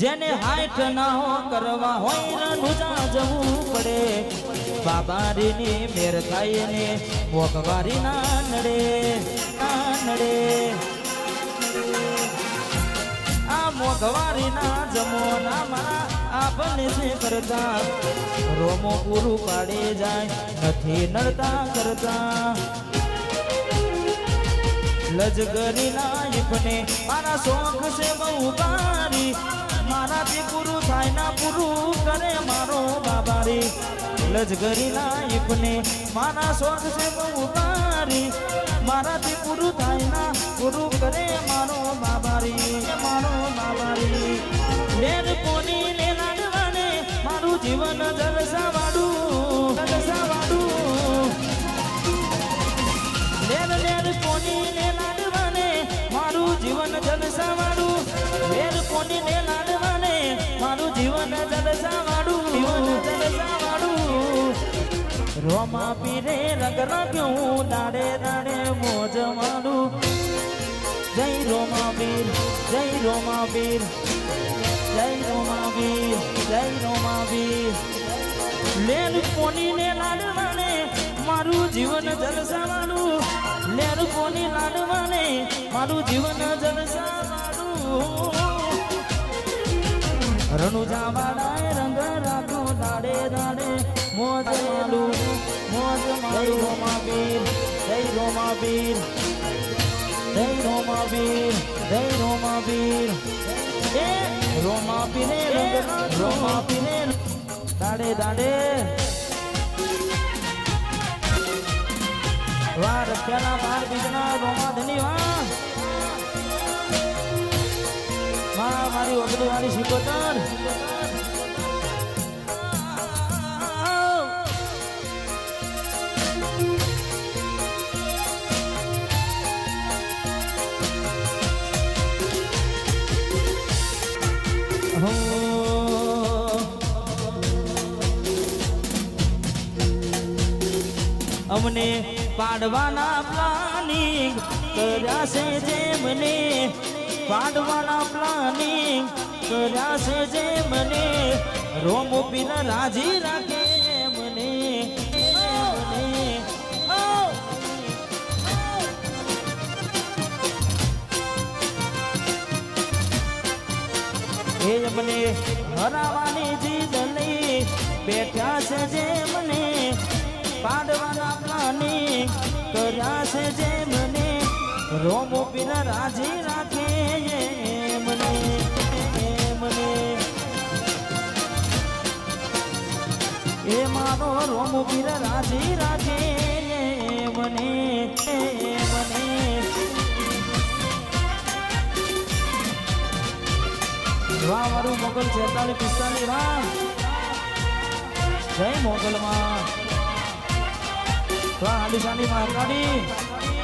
જેને હાઈટ ના કરવા હોય રનુજા જવું પડે. બાબારીની મેર થાય ને મોકવારી ના નડે ના નડે. આ મોઘવારી ના જમો ના મારા આપણને છે કરતા, રોમો પૂરું પાડે જાય, નથી નડતા કરતા. લજગરી નાયકને મારા શોખ છે બહુ બારી મારાથી પૂરું થાય ના પૂરું કરે મારો બાબારી. લજગરી નાયકને મારા શોખ છે બહુ બારી મારાથી પૂરું થાય ના પૂરું કરે મારો બાબારી. મારો બાબારી. મેર કોની ને લાડવાને મારું જીવન જલસાવાડું જલસાવાડું લેર લેર કોની ને લાડવાને મારું જલસા વાળું વેર કોની ને લાડવાને મારું જીવન જલસાવાળું. જીવન જલસાવાળું. રોમા પીરે રંગ રાખ્યું, દાડે દાડે મોજ મારું. જય રોમા વીર જય રોમા વીર જય રોમા વીર જય રોમા વીર લેર કોની ને લાડવાને મારું જીવન જલસાવાળું. લેર કોની લાડવાને મારું જીવન જલસાવાળું રણુજા વાળાએ રંગ રાખો દાડે દાડે. મોજ માલું મોજ માલું રોમાવીર જય રોમાવીર જય રોમાવીર જય રોમાવીર એ રોમાપીરે રંગ રોમાપીરે દાડે દાડે. વાર પેલા બાર બીજના રોમા ધની વા માં મારી ઓગળી વાળી શીખોતર અમને પાડવાના પ્લાનિંગ કર્યા છે જેમને. પાડવાના પ્લાનિંગ કર્યા છે જેમને. રોમ પીને રાજી રાખે મને એ મને હરાવાની જીદ લઈ બેઠા છે જે મને પાડવાના પ્લાનિંગ કર્યા છે જે મને રોમો પીરા રાજી રાખે મને મને એ મારો રોમો પીર રાજી રાખે મને મને વાહ, મારું મોગલ છેતાલીસ પિસ્તાલીસ વાહ. જય મોગલ વાહ આલિશાની મહાકાળી